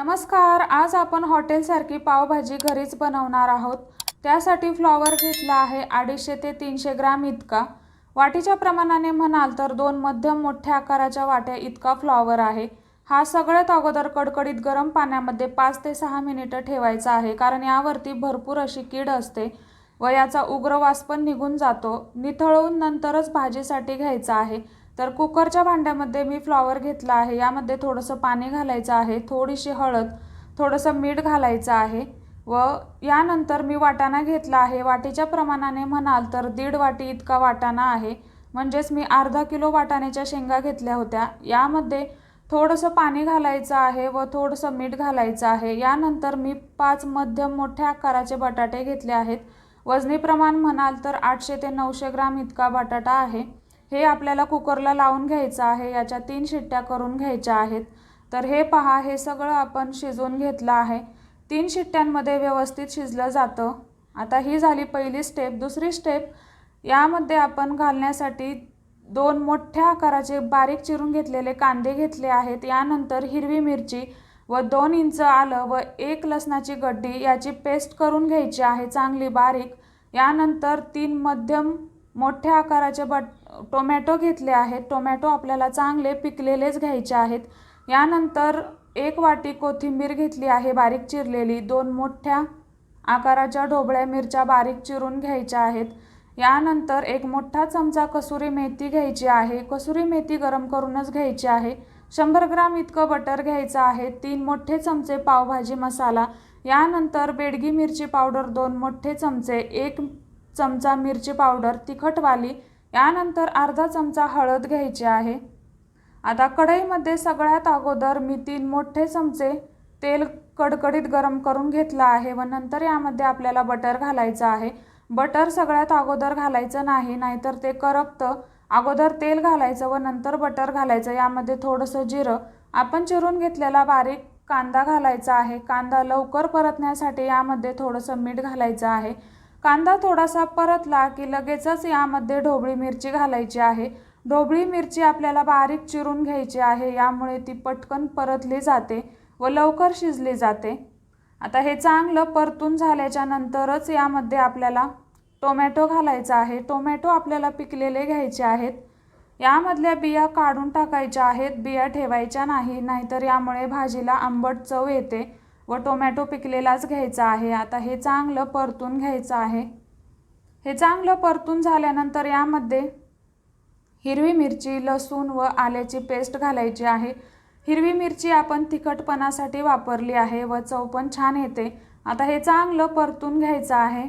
नमस्कार आज आपण हॉटेलसारखी पावभाजी घरीच बनवणार आहोत. त्यासाठी फ्लॉवर घेतला आहे अडीचशे ते तीनशे ग्राम इतका. वाटीच्या प्रमाणाने म्हणाल तर दोन मध्यम मोठ्या आकाराच्या वाट्या इतका फ्लॉवर आहे. हा सगळ्यात अगोदर कडकडीत गरम पाण्यामध्ये पाच ते सहा मिनिटं ठेवायचा आहे कारण यावरती भरपूर अशी कीड असते व याचा उग्र वास पण निघून जातो. निथळवून नंतरच भाजीसाठी घ्यायचा आहे. तर कुकरच्या भांड्यामध्ये मी फ्लॉवर घेतला आहे. यामध्ये थोडंसं पाणी घालायचं आहे थोडीशी हळद थोडंसं मीठ घालायचं आहे व यानंतर मी वाटाणा घेतला आहे. वाटीच्या प्रमाणाने म्हणाल तर दीड वाटी इतका वाटाणा आहे. म्हणजेच मी अर्धा किलो वाटाण्याच्या शेंगा घेतल्या होत्या. यामध्ये थोडंसं पाणी घालायचं आहे व थोडंसं मीठ घालायचं आहे. यानंतर मी पाच मध्यम मोठ्या आकाराचे बटाटे घेतले आहेत. वजनी प्रमाण म्हणाल तर आठशे ते नऊशे ग्राम इतका बटाटा आहे. हे आपल्याला कुकरला लावून घ्यायचं आहे याच्या तीन शिट्ट्या करून घ्यायच्या आहेत. तर हे पहा हे सगळं आपण शिजवून घेतलं आहे. तीन शिट्ट्यांमध्ये व्यवस्थित शिजलं जातं. आता ही झाली पहिली स्टेप दुसरी स्टेप यामध्ये आपण घालण्यासाठी दोन मोठ्या आकाराचे बारीक चिरून घेतलेले कांदे घेतले आहेत. यानंतर हिरवी मिरची व दोन इंच आलं व एक लसणाची गड्डी याची पेस्ट करून घ्यायची आहे चांगली बारीक. यानंतर तीन मध्यम मोठ्या आकाराचे बट टोमॅटो घेतले आहेत. टोमॅटो आपल्याला चांगले पिकलेलेच घ्यायचे आहेत. यानंतर एक वाटी कोथिंबीर घेतली आहे बारीक चिरलेली. दोन मोठ्या आकाराच्या ढोबळ्या मिरच्या बारीक चिरून घ्यायच्या आहेत. यानंतर एक मोठा चमचा कसुरी मेथी घ्यायची आहे. कसुरी मेथी गरम करूनच घ्यायची आहे. शंभर ग्राम इतकं बटर घ्यायचं आहे. तीन मोठे चमचे पावभाजी मसाला. यानंतर बेडगी मिरची पावडर दोन मोठे चमचे. एक चमचा मिरची पावडर तिखटवाली यानंतर अर्धा चमचा हळद घ्यायची आहे. आता कढईमध्ये सगळ्यात अगोदर मी तीन मोठे चमचे तेल कडकडीत गरम करून घेतलं आहे व नंतर यामध्ये आपल्याला बटर घालायचं आहे. बटर सगळ्यात अगोदर घालायचं नाही नाहीतर ते करपतं. अगोदर तेल घालायचं व नंतर बटर घालायचं. यामध्ये थोडंसं जिरं. आपण चिरून घेतलेला बारीक कांदा घालायचा आहे. कांदा लवकर परतण्यासाठी यामध्ये थोडंसं मीठ घालायचं आहे. कांदा थोडासा परतला की लगेचच यामध्ये ढोबळी मिरची घालायची आहे. ढोबळी मिरची आपल्याला बारीक चिरून घ्यायची आहे यामुळे ती पटकन परतली जाते व लवकर शिजली जाते. आता हे चांगलं परतून झाल्याच्या नंतरच यामध्ये आपल्याला टोमॅटो घालायचा आहे. टोमॅटो आपल्याला पिकलेले घ्यायचे आहेत. यामधल्या बिया काढून टाकायच्या आहेत. बिया ठेवायच्या नाही नाहीतर यामुळे भाजीला आंबट चव येते. व टोमॅटो पिकलेलाच घ्यायचा आहे. आता हे चांगलं परतून घ्यायचं आहे. हे चांगलं परतून झाल्यानंतर यामध्ये हिरवी मिरची लसूण व आल्याची पेस्ट घालायची आहे. हिरवी मिरची आपण तिखटपणासाठी वापरली आहे व चव पण छान येते. आता हे चांगलं परतून घ्यायचं आहे.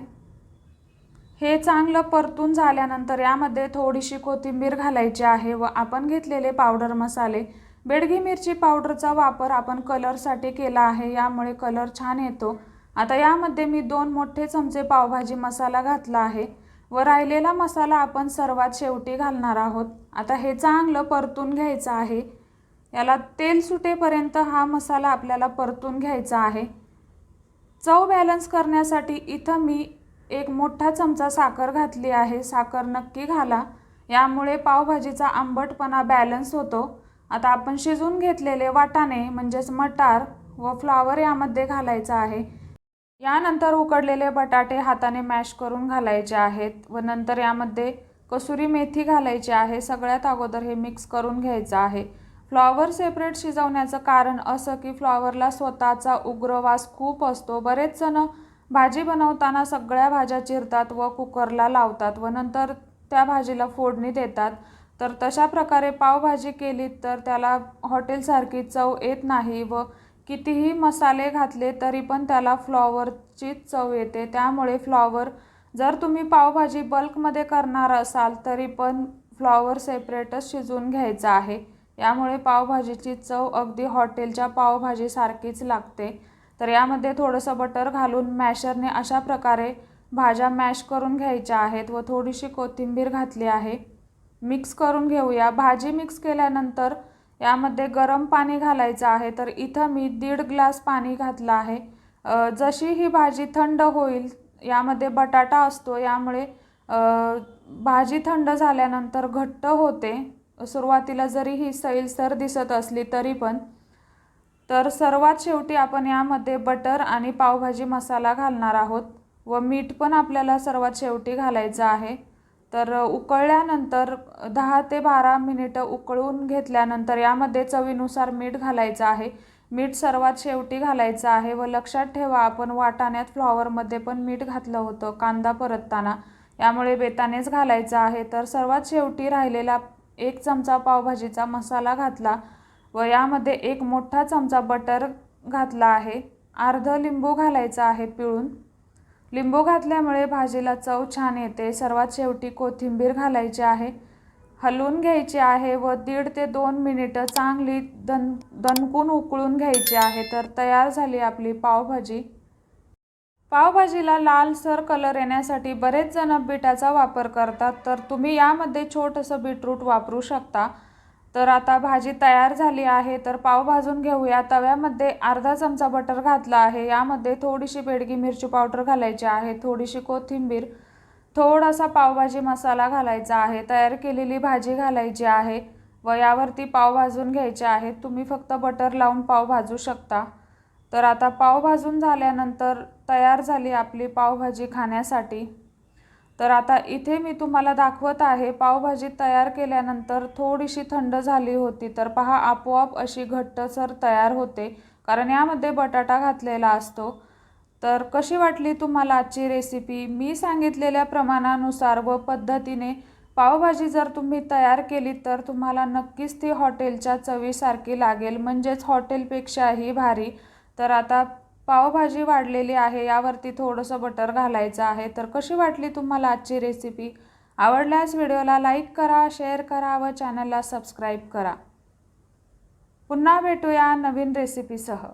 हे चांगलं परतून झाल्यानंतर यामध्ये थोडीशी कोथिंबीर घालायची आहे व आपण घेतलेले पावडर मसाले बेडगी मिरची पावडरचा वापर आपण कलरसाठी केला आहे यामुळे कलर छान येतो. आता यामध्ये मी दोन मोठे चमचे पावभाजी मसाला घातला आहे व राहिलेला मसाला आपण सर्वात शेवटी घालणार आहोत. आता हे चांगलं परतून घ्यायचं आहे. याला तेल सुटेपर्यंत हा मसाला आपल्याला परतून घ्यायचा आहे. चव बॅलन्स करण्यासाठी इथं मी एक मोठा चमचा साखर घातली आहे. साखर नक्की घाला. यामुळे पावभाजीचा आंबटपणा बॅलन्स होतो. आता आपण शिजून घेतलेले वाटाणे म्हणजेच मटार व फ्लावर यामध्ये घालायचं आहे. यानंतर उकडलेले बटाटे हाताने मॅश करून घालायचे आहेत व नंतर यामध्ये कसुरी मेथी घालायची आहे. सगळ्यात अगोदर हे मिक्स करून घ्यायचं आहे. फ्लॉवर सेपरेट शिजवण्याचं कारण असं की फ्लॉवरला स्वतःचा उग्र वास खूप असतो. बरेच जण भाजी बनवताना सगळ्या भाज्या चिरतात व कुकरला लावतात व नंतर त्या भाजीला फोडणी देतात. तर तशा प्रकारे पावभाजी केली तर त्याला हॉटेलसारखी चव येत नाही व कितीही मसाले घातले तरी पण त्याला फ्लॉवरचीच चव येते. त्यामुळे फ्लॉवर जर तुम्ही पावभाजी बल्कमध्ये करणार असाल तरी पण फ्लॉवर सेपरेटच शिजवून घ्यायचं आहे. यामुळे पावभाजीची चव अगदी हॉटेलच्या पावभाजीसारखीच लागते. तर यामध्ये थोडंसं बटर घालून मॅशरने अशा प्रकारे भाज्या मॅश करून घ्यायच्या आहेत व थोडीशी कोथिंबीर घातली आहे. मिक्स करून घेऊया. भाजी मिक्स केल्यानंतर यामध्ये गरम पाणी घालायचं आहे. तर इथं मी दीड ग्लास पाणी घातलं आहे. जशी ही भाजी थंड होईल यामध्ये बटाटा असतो यामुळे भाजी थंड झाल्यानंतर घट्ट होते. सुरुवातीला जरी ही सैलसर दिसत असली तरी पण. तर सर्वात शेवटी आपण यामध्ये बटर आणि पावभाजी मसाला घालणार आहोत व मीठ पण आपल्याला सर्वात शेवटी घालायचं आहे. तर उकळल्यानंतर दहा ते बारा मिनिटं उकळून घेतल्यानंतर यामध्ये चवीनुसार मीठ घालायचं आहे. मीठ सर्वात शेवटी घालायचं आहे व लक्षात ठेवा आपण वाटाण्यात फ्लॉवरमध्ये पण मीठ घातलं होतं कांदा परतताना. यामुळे बेतानेच घालायचं आहे. तर सर्वात शेवटी राहिलेला एक चमचा पावभाजीचा मसाला घातला व यामध्ये एक मोठा चमचा बटर घातला आहे. अर्ध लिंबू घालायचा आहे पिळून. लिंबू घातल्यामुळे भाजीला चव छान येते. सर्वात शेवटी कोथिंबीर घालायची आहे. हलवून घ्यायची आहे व दीड ते दोन मिनिटं चांगली दन दणकून उकळून घ्यायची आहे. तर तयार झाली आपली पावभाजी. पावभाजीला लालसर कलर येण्यासाठी बरेच जण बिटाचा वापर करतात. तर तुम्ही यामध्ये छोटंसं बीटरूट वापरू शकता. तर आता भाजी तयार झाली आहे तर पाव भाजून घेऊया. तव्यामध्ये अर्धा चमचा बटर घातला आहे. यामध्ये थोडीशी बेडगी मिरची पावडर घालायची आहे थोडीशी कोथिंबीर थोडासा पावभाजी मसाला घालायचा आहे तयार केलेली भाजी घालायची आहे व यावरती पाव भाजून घ्यायचे आहेत तुम्ही फक्त बटर लावून पाव भाजू शकता. तर आता पाव भाजून झाल्यानंतर तयार झाली आपली पावभाजी खाण्यासाठी. तर आता इथे मी तुम्हाला दाखवत आहे पावभाजी तयार केल्यानंतर थोडीशी थंड झाली होती तर पहा आपोआप अशी घट्टसर तयार होते कारण यामध्ये बटाटा घातलेला असतो. तर कशी वाटली तुम्हाला आजची रेसिपी मी सांगितलेल्या प्रमाणानुसार व पद्धतीने पावभाजी जर तुम्ही तयार केली तर तुम्हाला नक्कीच ती हॉटेलच्या चवीसारखी लागेल म्हणजेच हॉटेलपेक्षाही भारी. तर आता पावभाजी वाढलेली आहे यावरती थोडंसं बटर घालायचं आहे. तर कशी वाटली तुम्हाला आजची रेसिपी आवडल्यास व्हिडिओला लाईक करा शेअर करा व चॅनलला सबस्क्राईब करा. पुन्हा भेटूया नवीन रेसिपीसह